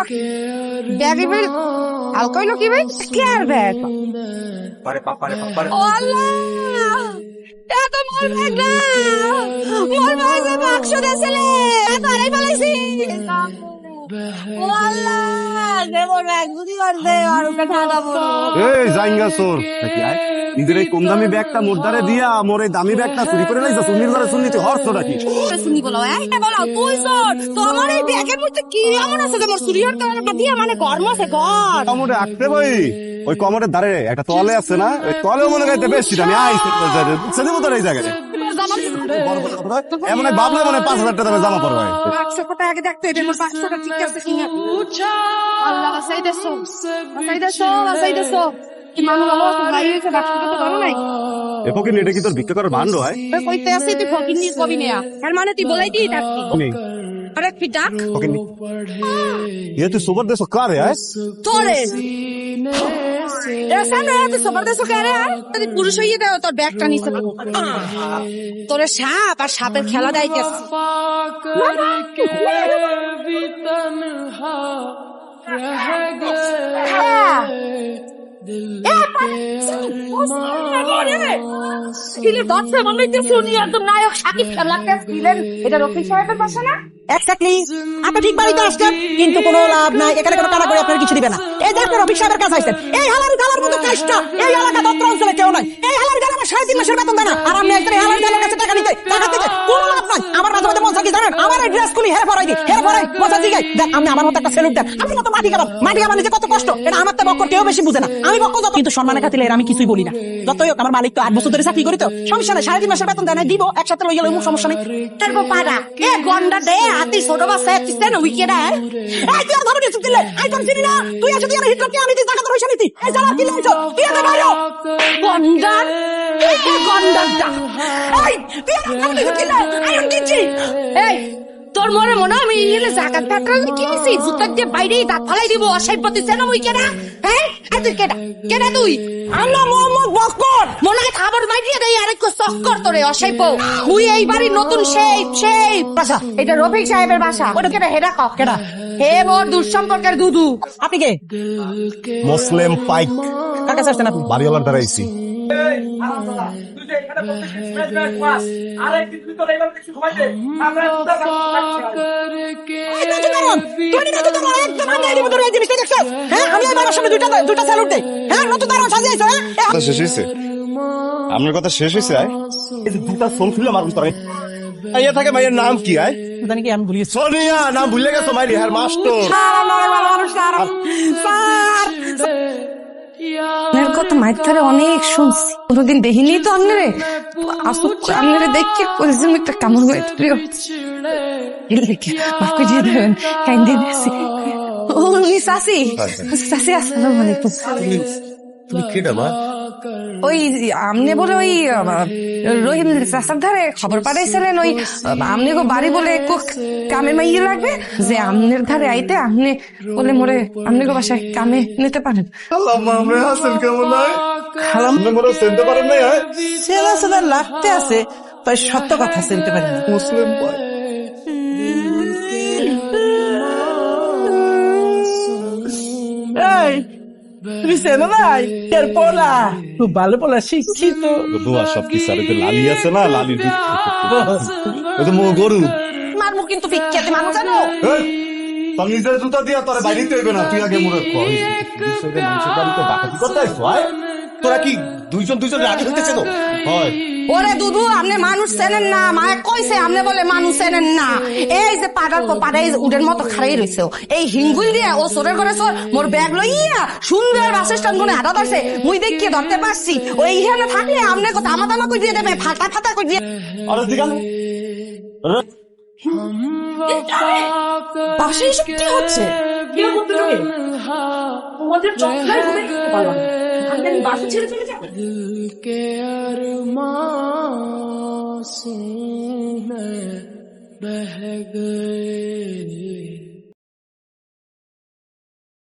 ব্যাগে বেল হালকা হইল কি ভাই? কেয়ার ব্যাগ পারে পা পারে পা পারে। এত মোর ব্যাগ না মোর ব্যাগ যে বাক্স দেছিলে আড়াই ফেলাইছি! ও আল্লাহ! দে মোর ব্যাগ বুঝি কর দে আর ওকে ঠাডা বলো। এই জাইঙ্গা চোর। নাকি আয় নিজের এই কম দামি ব্যাগটা মোরদারে দিয়া মোর এই দামি ব্যাগটা চুরি করে লাইছা সুনির হর্ষ নাকি? শুনি বলো এই বলো তুই সর তোমার এই ব্যাগের মধ্যে কি এমন আছে যে মোর চুরিয়র কারণে দিয়া মানে গরম আছে গর কমরে আঁকতে ভাই ওই কমরের ধারে একটা তলে আছে না? ওই তলেও মনে গাইতে বেশি দামি। আই সেদিন মতো এই জায়গায়। এমন ভাবলে মানে পাঁচ হাজার টাকা জামা পড়বে কথা আগে দেখতে এটা মোর বাক্সটা ঠিক আছে কিনা? আল্লাহ মানুষ ভালো আছে ভাই হয়েছে বাক্সটা তো ভালো নাই এপকে নেটে কি তোর ভিক্ষা করার ভান্ড হয় তুই কইতে আসি তুই ফকির নিয়ে কবি নেয়া তার মানে তুই বলাই দিই থাকবি নেই আরে তুই ডাক ওকে নি ये तू सुपर दे सो कार है তোরে এসা না তুই সবার দেশো কে রে তুই পুরুষ হইয়ে দাও তোর ব্যাগটা নিচে রাখো। তোরে সাপ আর সাপের খেলা কিন্তু কোনো লাভ নাই। এখানে কোনো টাকা করে আপনার কিছু দিবে না। এই যে অফিস সাহেবের কাছে আসছেন এই হালার গালার মতো কাজটা, এই এলাকা দত্ত অঞ্চলে কেউ নাই এই হালার গালা সাড়ে তিন মাসের বেতন দেয় না। আর আপনি একজন হালার কাছে টাকা নিতে টাকা দিতে কোনো লাভ আমার জানেন আমার ড্রেস খুলি হেরে পরাই দিই হেরে পরাই মজা দিকে। দেখ আপনি আমার মতো একটা সেলুট দেন আপনি মতো মাটি খাবার মাটি খাবার নিজে কত কষ্ট এটা আমার তো বক্কর কেউ বেশি বুঝে না। আমি বক্কর যত কিন্তু সম্মানের খাতিলে এর আমি কিছুই বলি না। যতই হোক আমার মালিক তো আট বছর ধরে চাকরি করি তো। সমস্যা নাই সাড়ে তিন মাসের বেতন দেয় দিব একসাথে লই গেলে সমস্যা নেই। তারপর পাড়া এ গন্ডা দে হাতি ছোট বাচ্চা এসছে না উইকেট এই তুই আর ধরে দিছিস দিলে। আই কোন চিনি না। তুই যদি আর হিটলার কে আনিতি টাকা তো পয়সা নিতি। এই জানা কি লাইছ? তুই এত বাইরো গন্ডার গন্ডারটা। এই তুই না এই তোর মনে মনে আমি ইলে জাকাত পাত্রাল কি হইছে জুতার দিয়ে বাইরে দাঁত ফালাই দিব সেনা ওই কেডা? হ্যাঁ? আর তুই কেডা? কেডা তুই? আল্লাহ মোহাম্মদ বকর মনে হয় খাবার মাইরিয়ে দেই আরেক চক্কর তোরে অসাইব তুই এই বাড়ির নতুন সেই সেই বাসা এটা রফিক সাহেবের বাসা। ওটা কেডা? হেডা ক কেডা? হে মোর দুঃসম্পর্কের দুদু। আপনি কে? মুসলিম পাইক। আসছেন আপনি? বাড়িওয়ালার দ্বারা আইছি আমরা হ্যাঁ হ্যাঁ হ্যাঁ? শেষ হয়েছে আপনার কথা শেষ হয়েছে দুটা সোল খুলে মারুন তোরে আইয়া থাকে মাইয়ের নাম কি আয়? জানি কি আমি ভুলিয়ে সোনিয়া নাম ভুলে গেছো মাইরি হ্যাঁ মাস্টার। আপনার কথা মাইথারে অনেক শুনছি। কোনোদিন দেখিনি তো আপনারে আসুক আপনারে দেখে করেছিলাম একটা কামড় হয়ে প্রিয় দেখে মাফ করে দিয়ে দেবেন কাইন দিয়ে দিয়েছি ও উনি সাসি। সাসি। আসসালামু আলাইকুম। তুমি কেডা মা? ওই আমনে বলে ওই রহিম চাষার ধারে খবর পাঠাইছিলেন ওই আমনে গো বাড়ি বলে কামে মাইয়ে লাগবে যে আমনের ধারে আইতে আমনে বলে মোরে আমনে গো বাসায় কামে নিতে পারেন। আল্লাহ কেমন খালাম। চিনতে পারেন না হ্যাঁ? লাগতে আছে তাই সত্য কথা চিনতে পারি না। মুসলিম বয় তুমি চেনো নাই এর পোলা খুব ভালো পোলা শিক্ষিত দোয়া সব কি সারে লালি আছে না লালি দুধ ওই তো মো গরু মারমু কিন্তু বিখ্যাত মানুষ জানো তোর নিজের জুতা দিয়া তোরা বাইরেতে হইবে না তুই আগে মোরে কই বিষয়ে মানুষের বাড়িতে ডাকাতি করতে আইছ তোরা কি দুইজন দুইজন রাজি হইতেছে তো হয় ওরে দুধু আপনি মানুষ চেনেন না। মায়ে কইছে আপনি বলে মানুষ চেনেন না। এই যে পাড়ার পাড়ায় উডের মতো খাড়াই রয়েছে এই হিঙ্গুল দিয়ে ও চোরের করে চোর মোর ব্যাগ লইয়া সুন্দর বাস স্ট্যান্ড কোনে হাঁটা ধরছে। মুই দেখিয়ে ধরতে পারছি। ওই ইহানে থাকলে আপনি কথা আমা দামা করে দিয়ে দেবে ফাটা ফাটা করে দিয়ে আরে দিগান বাসে এসব কি হচ্ছে? তোমাদের ঘুরে থাকতে পারলাম না। বাসে ছেড়ে চলে যাব آنسو میں بہ گئے۔